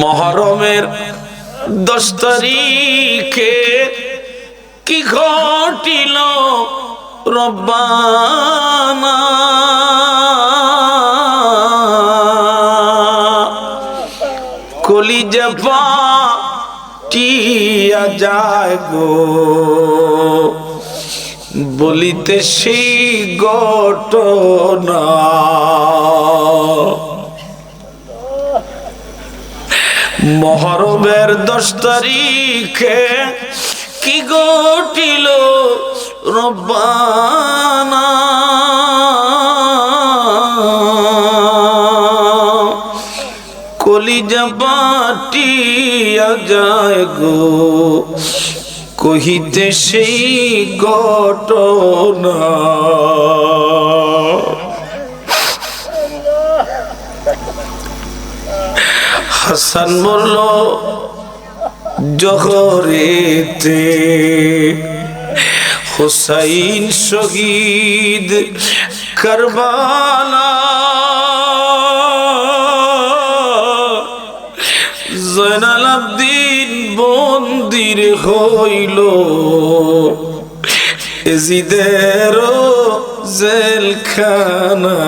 মহরমের দশ তারিখে কি ঘটিল রব্বানা? কলিজা টিয়া যায় গো বলিতে সেই ঘটনা মহরমের দশ তারিখে কি ঘটিল রব্বানা? কলিজা বাটিয়া যায় গো কহিতে সেই ঘটনা। হাসান বলল জহরেতে হুসাইন শহীদ কারবালা জয়নাল বন্দির হইল এজিদেরও জেলখানা।